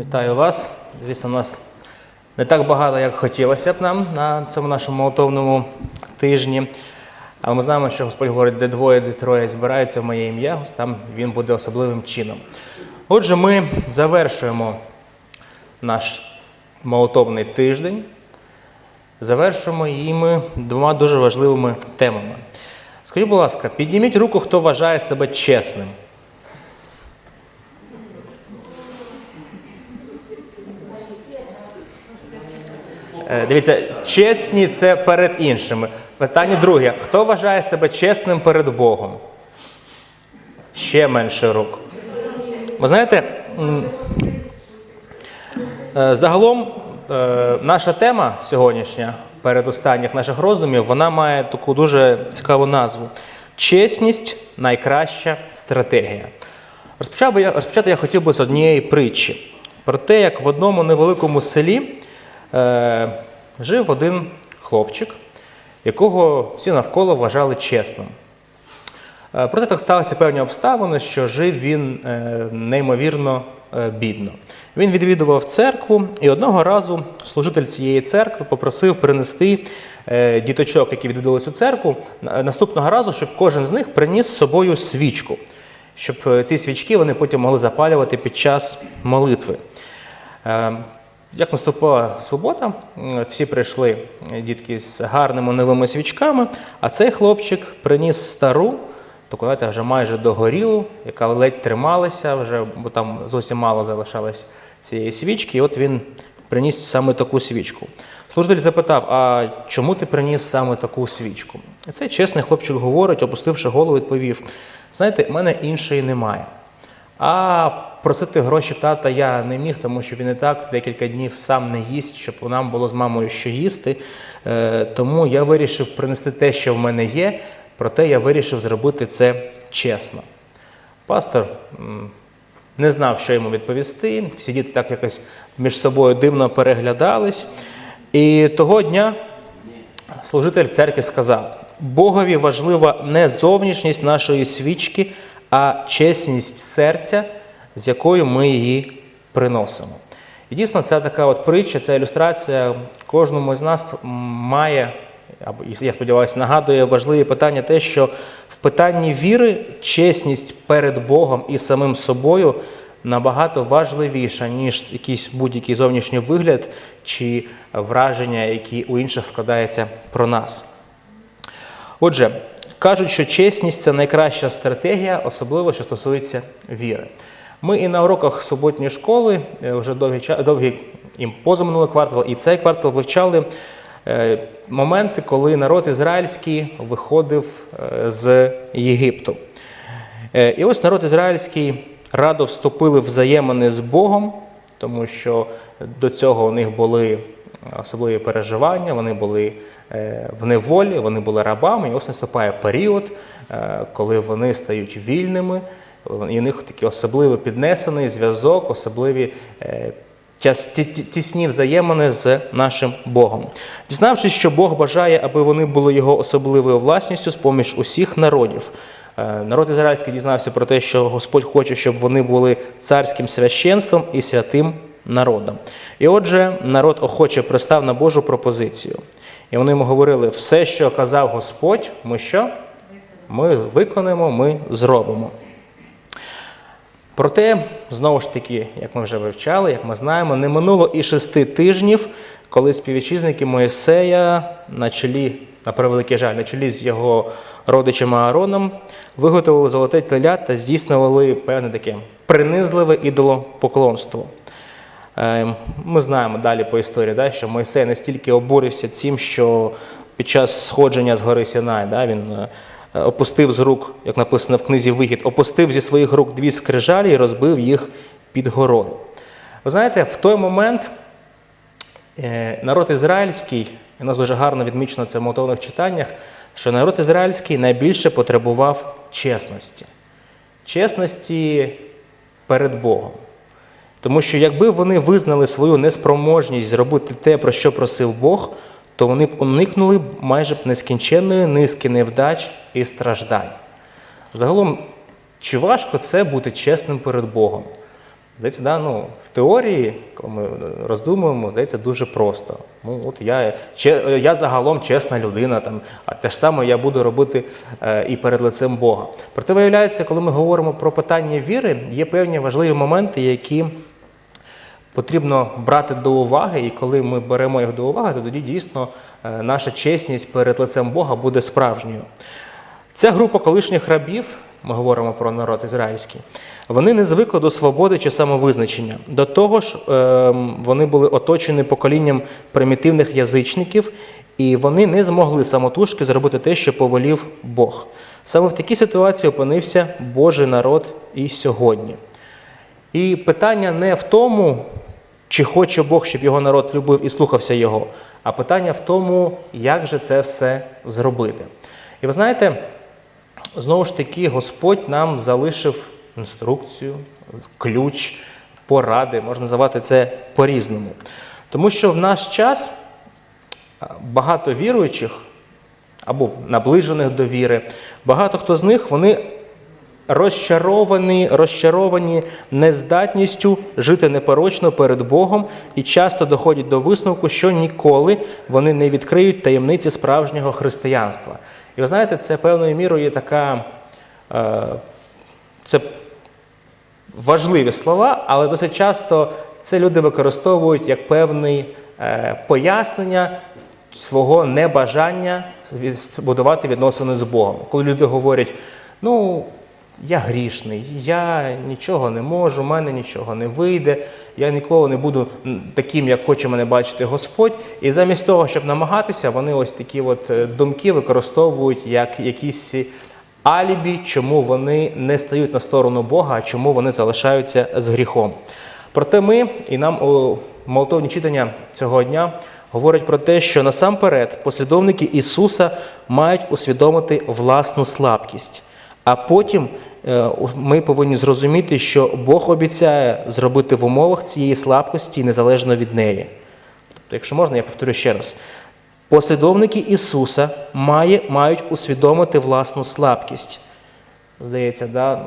Вітаю вас. Звісно, нас не так багато, як хотілося б нам на цьому нашому молотовному тижні. Але ми знаємо, що Господь говорить, де двоє, де троє збираються в моє ім'я, там він буде особливим чином. Отже, ми завершуємо наш молотовний тиждень. Завершуємо її двома дуже важливими темами. Скажіть, будь ласка, підніміть руку, хто вважає себе чесним. Дивіться, чесні це перед іншими. Питання друге. Хто вважає себе чесним перед Богом? Ще менше рук. Ви знаєте, е, загалом е, наша тема сьогоднішня, перед останніх наших роздумів, вона має таку дуже цікаву назву: Чесність найкраща стратегія. Розпочав би я, розпочати я хотів би з однієї притчі про те, як в одному невеликому селі е, жив один хлопчик, якого всі навколо вважали чесним. Е, Проте так сталися певні обставини, що жив він е, неймовірно е, бідно. Він відвідував церкву, і одного разу служитель цієї церкви попросив принести діточок, які відвідували цю церкву, наступного разу, щоб кожен з них приніс з собою свічку, щоб ці свічки вони потім могли запалювати під час молитви. Як наступила субота, всі прийшли е, дітки з гарними новими свічками, а цей хлопчик приніс стару, таку, знаєте, вже майже догорілу, яка ледь трималася, вже, бо там зовсім мало залишалось цієї свічки, і от він приніс саме таку свічку. Служитель запитав: а чому ти приніс саме таку свічку? І цей чесний хлопчик говорить, опустивши голову, відповів: знаєте, в мене іншої немає. А просити гроші в тата я не міг, тому що він і так декілька днів сам не їсть, щоб нам було з мамою що їсти. Е, Тому я вирішив принести те, що в мене є, проте я вирішив зробити це чесно. Пастор не знав, що йому відповісти. Всі діти так якось між собою дивно переглядались. І того дня служитель церкви сказав: Богові важлива не зовнішність нашої свічки, а чесність серця, з якою ми її приносимо. І дійсно, ця така от притча, ця ілюстрація кожному з нас має, або я сподіваюся, нагадує важливі питання, те, що в питанні віри чесність перед Богом і самим собою набагато важливіша, ніж якийсь будь-який зовнішній вигляд чи враження, які у інших складаються про нас. Отже, кажуть, що чесність це найкраща стратегія, особливо що стосується віри. Ми і на уроках суботньої школи е, вже довгий, довгий і позаминулий квартал, і цей квартал вивчали е, моменти, коли народ ізраїльський виходив е, з Єгипту. І ось народ ізраїльський радо вступили в взаємини з Богом, тому що до цього у них були особливі переживання, вони були в неволі, вони були рабами. І ось наступає період, е, коли вони стають вільними, і у них такий особливий піднесений зв'язок, особливі е, тісні взаємини з нашим Богом. Дізнавшись, що Бог бажає, аби вони були його особливою власністю з поміж усіх народів. Е, Народ ізраїльський дізнався про те, що Господь хоче, щоб вони були царським священством і святим народом. І отже, народ охоче пристав на Божу пропозицію. І вони йому говорили: все, що казав Господь, ми що? Ми виконаємо, ми зробимо. Проте, знову ж таки, як ми вже вивчали, як ми знаємо, не минуло і шести тижнів, коли співвітчизники Моїсея на чолі, на превеликий жаль, на чолі з його родичем Аароном виготовили золоте теля та здійснювали певне таке принизливе ідолопоклонство. Е, Ми знаємо далі по історії, що Мойсей настільки обурився цим, що під час сходження з гори Сінай він е, опустив з рук, як написано в книзі Вихід, опустив зі своїх рук дві скрижалі і розбив їх під горою. Ви знаєте, в той момент е, народ ізраїльський, і нас дуже гарно відмічено це в молитовних читаннях, що народ ізраїльський найбільше потребував чесності. Чесності перед Богом. Тому що якби вони визнали свою неспроможність зробити те, про що просив Бог, то вони б уникнули майже б нескінченної низки невдач і страждань. Загалом, чи важко це бути чесним перед Богом? Здається, да, ну, в теорії, коли ми роздумуємо, здається, дуже просто. Ну, от я, че- я загалом чесна людина, там, а те ж саме я буду робити е, і перед лицем Бога. Проте виявляється, коли ми говоримо про питання віри, є певні важливі моменти, які потрібно брати до уваги, і коли ми беремо їх до уваги, то тоді дійсно е, наша чесність перед лицем Бога буде справжньою. Ця група колишніх рабів, ми говоримо про народ ізраїльський, вони не звикли до свободи чи самовизначення. До того ж, ем, вони були оточені поколінням примітивних язичників, і вони не змогли самотужки зробити те, що повелів Бог. Саме в такій ситуації опинився Божий народ і сьогодні. І питання не в тому, чи хоче Бог, щоб його народ любив і слухався його, а питання в тому, як же це все зробити. І ви знаєте, знову ж таки, Господь нам залишив інструкцію, ключ, поради, можна називати це по-різному. Тому що в наш час багато віруючих або наближених до віри, багато хто з них вони розчаровані, розчаровані нездатністю жити непорочно перед Богом і часто доходять до висновку, що ніколи вони не відкриють таємниці справжнього християнства. І ви знаєте, це певною мірою є така. е, Це важливі слова, але досить часто це люди використовують як певне пояснення свого небажання будувати відносини з Богом. Коли люди говорять, ну, я грішний, я нічого не можу, в мене нічого не вийде, я ніколи не буду таким, як хоче мене бачити Господь. І замість того, щоб намагатися, вони ось такі от е, думки використовують як якісь алібі, чому вони не стають на сторону Бога, а чому вони залишаються з гріхом. Проте ми і нам у молитовні читання цього дня говорять про те, що насамперед послідовники Ісуса мають усвідомити власну слабкість. А потім е, ми повинні зрозуміти, що Бог обіцяє зробити в умовах цієї слабкості незалежно від неї. Тобто, якщо можна, я повторю ще раз. Послідовники Ісуса має, мають усвідомити власну слабкість. Здається, да?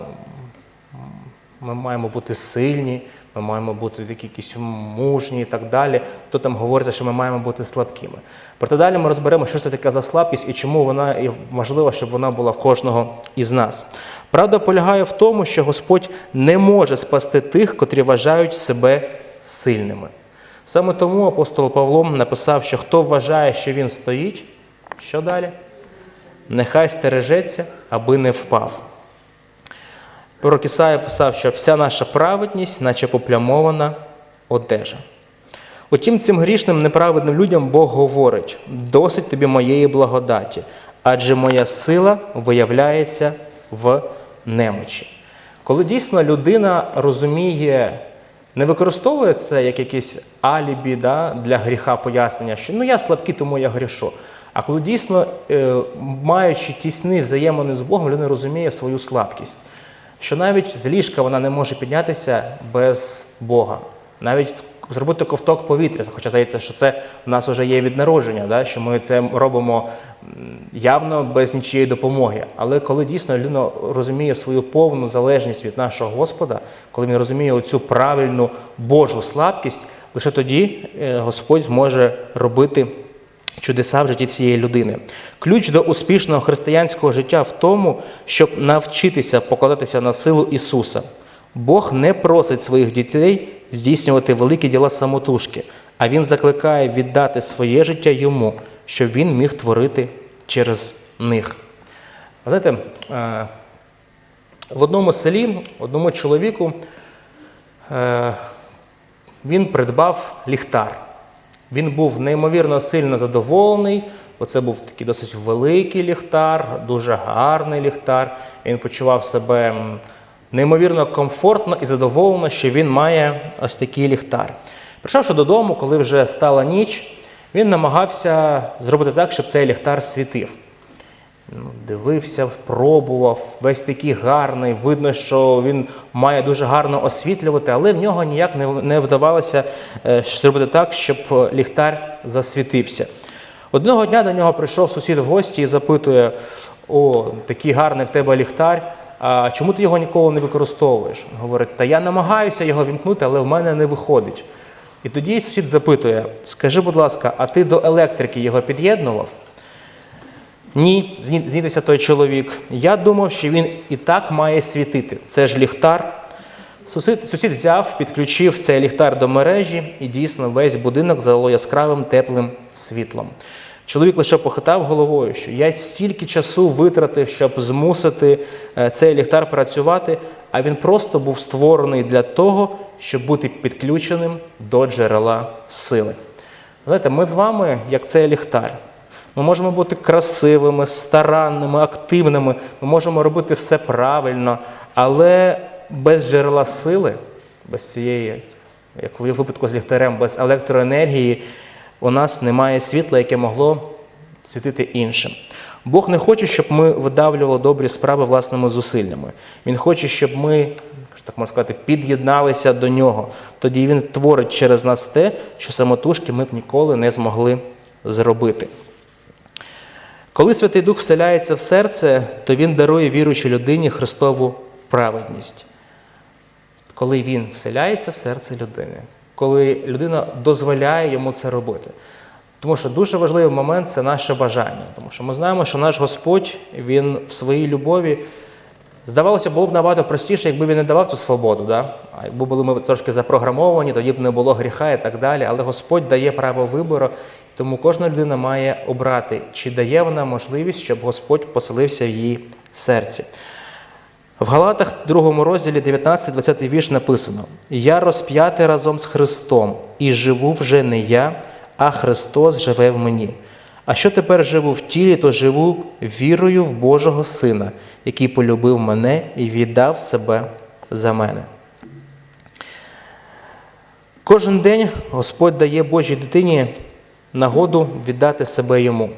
ми маємо бути сильні, ми маємо бути якісь мужні і так далі. То там говориться, що ми маємо бути слабкими. Проте далі ми розберемо, що це таке за слабкість і чому вона і важливо, щоб вона була в кожного із нас. Правда полягає в тому, що Господь не може спасти тих, котрі вважають себе сильними. Саме тому апостол Павло написав, що хто вважає, що він стоїть, що далі? Нехай стережеться, аби не впав. Пророк Ісая писав, що вся наша праведність, наче поплямована одежа. Утім, цим грішним неправедним людям Бог говорить: досить тобі моєї благодаті, адже моя сила виявляється в немочі. Коли дійсно людина розуміє, не використовує це як якесь алібі да, для гріха пояснення, що ну я слабкий, тому я грішу. А коли дійсно, е, маючи тісні взаємини з Богом, людина розуміє свою слабкість що навіть з ліжка вона не може піднятися без Бога. Навіть зробити ковток повітря, хоча здається, що це в нас вже є від народження, да? що ми це робимо явно без нічієї допомоги. Але коли дійсно людина розуміє свою повну залежність від нашого Господа, коли він розуміє оцю правильну Божу слабкість, лише тоді е, Господь може робити чудеса в житті цієї людини. Ключ до успішного християнського життя в тому, щоб навчитися покладатися на силу Ісуса. Бог не просить своїх дітей здійснювати великі діла самотужки, а Він закликає віддати своє життя йому, щоб він міг творити через них. Знаєте, е, в одному селі, одному чоловіку, е, він придбав ліхтар. Він був неймовірно сильно задоволений, бо це був такий досить великий ліхтар, дуже гарний ліхтар. Він почував себе неймовірно комфортно і задоволено, що він має ось такий ліхтар. Прийшовши додому, коли вже стала ніч, він намагався зробити так, щоб цей ліхтар світив. Ну, Дивився, пробував, весь такий гарний. Видно, що він має дуже гарно освітлювати, але в нього ніяк не, вдавалося е, зробити так, щоб е, ліхтар засвітився. Одного дня до нього прийшов сусід в гості і запитує: О, такий гарний в тебе ліхтар, а чому ти його ніколи не використовуєш? Говорить, та я намагаюся його вімкнути, але в мене не виходить. І тоді сусід запитує: скажи, будь ласка, а ти до електрики його під'єднував? Ні, зні- знітився той чоловік. Я думав, що він і так має світити. Це ж ліхтар. Сусід, сусід взяв, підключив цей ліхтар до мережі, і дійсно весь будинок залило яскравим теплим світлом. Чоловік лише похитав головою, що я стільки часу витратив, щоб змусити е, цей ліхтар працювати, а він просто був створений для того, щоб бути підключеним до джерела сили. Знаєте, ми з вами, як цей ліхтар. Ми можемо бути красивими, старанними, активними, ми можемо робити все правильно, але без джерела сили, без цієї, як в випадку з ліхтарем, без електроенергії, у нас немає світла, яке могло світити іншим. Бог не хоче, щоб ми видавлювали добрі справи власними зусиллями. Він хоче, щоб ми, так можна сказати, під'єдналися до нього. Тоді він творить через нас те, що самотужки ми б ніколи не змогли зробити. Коли Святий Дух вселяється в серце, то він дарує віруючій людині Христову праведність. Коли він вселяється в серце людини, коли людина дозволяє йому це робити. Тому що дуже важливий момент це наше бажання. Тому що ми знаємо, що наш Господь він в своїй любові. Здавалося, було б набагато простіше, якби він не давав цю свободу. Да? А якби були ми трошки запрограмовані, тоді б не було гріха і так далі. Але Господь дає право вибору, тому кожна людина має обрати, чи дає вона можливість, щоб Господь поселився в її серці. В Галатах, 2 розділі 19-20 вірш написано: Я розп'ятий разом з Христом, і живу вже не я, а Христос живе в мені. А що тепер живу в тілі, то живу вірою в Божого Сина, який полюбив мене і віддав себе за мене. Кожен день Господь дає Божій дитині нагоду віддати себе йому.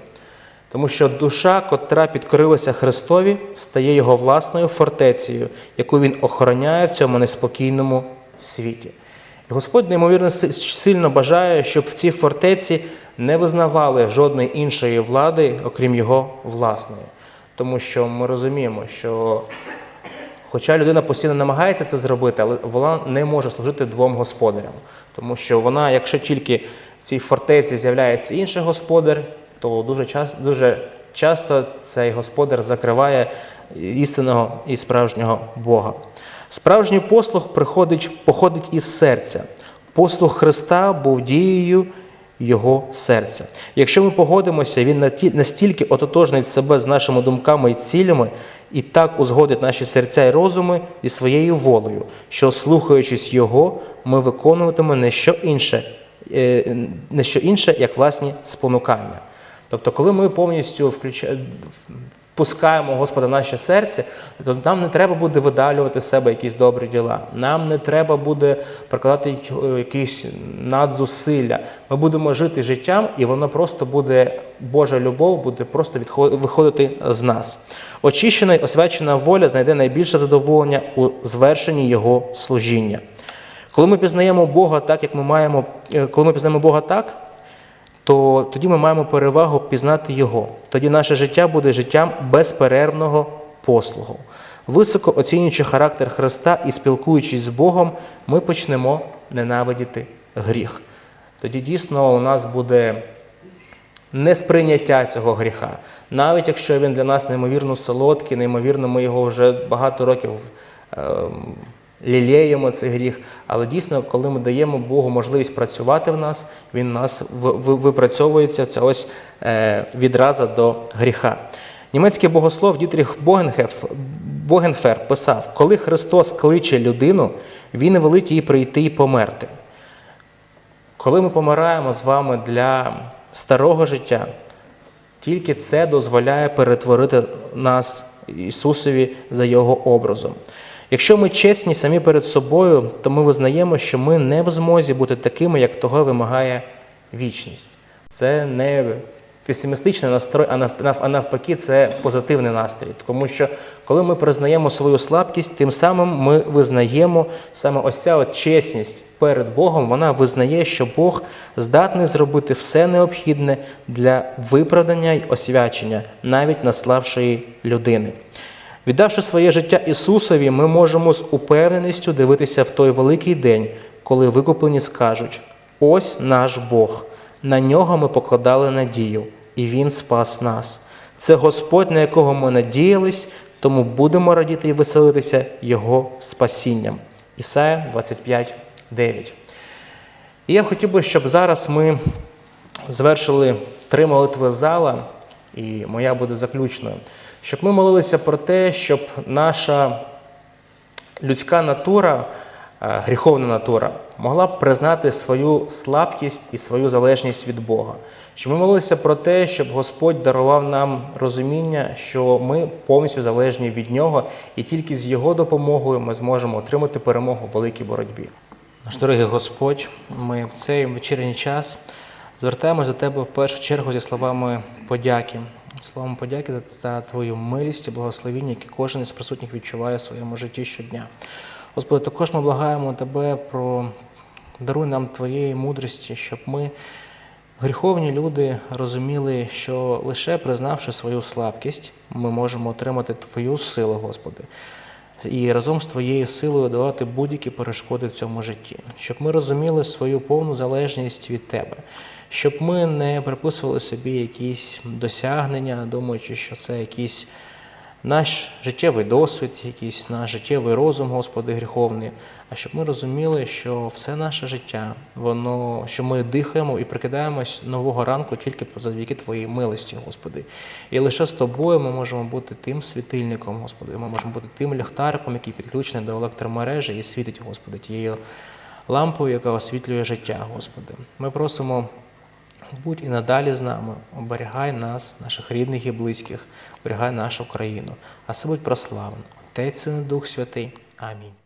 Тому що душа, котра підкорилася Христові, стає його власною фортецею, яку він охороняє в цьому неспокійному світі. І Господь неймовірно сильно бажає, щоб в цій фортеці не визнавали жодної іншої влади, окрім його власної. Тому що ми розуміємо, що Хоча людина постійно намагається це зробити, але вона не може служити двом господарям. Тому що вона, якщо тільки цій фортеці з'являється інший господар, то дуже часто, дуже часто цей господар закриває істинного і справжнього Бога. Справжній послуг приходить, походить із серця. Послуг Христа був дією його серця. Якщо ми погодимося, він настільки ототожнить себе з нашими думками і цілями, і так узгодить наші серця і розуми зі своєю волею, що, слухаючись Його, ми виконуватимемо не що інше, не що інше, як власні спонукання. Тобто, коли ми повністю. Впускаємо Господа в наше серце, то нам не треба буде видалювати з себе якісь добрі діла. Нам не треба буде прикладати е, якісь надзусилля. Ми будемо жити життям, і воно просто буде, Божа любов буде просто виходити з нас. Очищена й освячена воля знайде найбільше задоволення у звершенні Його служіння. Коли ми пізнаємо Бога так, як ми маємо, е, коли ми пізнаємо Бога так, то тоді ми маємо перевагу пізнати Його. Тоді наше життя буде життям безперервного послугу. Високо оцінюючи характер Христа і спілкуючись з Богом, ми почнемо ненавидіти гріх. Тоді дійсно у нас буде несприйняття цього гріха. Навіть якщо він для нас неймовірно солодкий, неймовірно, ми його вже багато років ем, лілеємо цей гріх. Але дійсно, коли ми даємо Богу можливість працювати в нас, він в нас ви- ви- випрацьовується ця ось е, відраза до гріха. Німецький богослов Дітріх Богенфер писав: коли Христос кличе людину, Він велить їй прийти і померти. Коли ми помираємо з вами для старого життя, тільки це дозволяє перетворити нас Ісусові за Його образом. Якщо ми чесні самі перед собою, то ми визнаємо, що ми не в змозі бути такими, як того вимагає вічність. Це не песимістичний настрой, а нав- нав- а навпаки, це позитивний настрій. Тому що коли ми признаємо свою слабкість, тим самим ми визнаємо саме ось ця от чесність перед Богом, вона визнає, що Бог здатний зробити все необхідне для виправдання й освячення навіть наславшої людини. Віддавши своє життя Ісусові, ми можемо з упевненістю дивитися в той великий день, коли викуплені скажуть: ось наш Бог, на нього ми покладали надію, і Він спас нас. Це Господь, на якого ми надіялись, тому будемо радіти і веселитися Його спасінням. Ісая 25, 9. І я хотів би, щоб зараз ми завершили три молитви зала, і моя буде заключною, щоб ми молилися про те, щоб наша людська натура, е, гріховна натура, могла б признати свою слабкість і свою залежність від Бога. Щоб ми молилися про те, щоб Господь дарував нам розуміння, що ми повністю залежні від Нього, і тільки з Його допомогою ми зможемо отримати перемогу в великій боротьбі. Наш дорогий Господь, ми в цей вечірній час звертаємось до Тебе в першу чергу зі словами подяки. Словами подяки за, Твою милість і благословіння, які кожен із присутніх відчуває в своєму житті щодня. Господи, також ми благаємо Тебе про даруй нам Твоєї мудрості, щоб ми, гріховні люди, розуміли, що лише признавши свою слабкість, ми можемо отримати Твою силу, Господи і разом з твоєю силою давати будь-які перешкоди в цьому житті, щоб ми розуміли свою повну залежність від тебе, щоб ми не приписували собі якісь досягнення, думаючи, що це якийсь наш життєвий досвід, якийсь наш життєвий розум, Господи, гріховний, а щоб ми розуміли, що все наше життя, воно, що ми дихаємо і прикидаємось нового ранку тільки завдяки Твоїй милості, Господи. І лише з тобою ми можемо бути тим світильником, Господи. Ми можемо бути тим ліхтариком, який підключений до електромережі і світить, Господи, тією лампою, яка освітлює життя, Господи. Ми просимо. Будь і надалі з нами, оберігай нас, наших рідних і близьких, оберігай нашу країну, а все будь прославлено. Отець Син, Дух Святий. Амінь.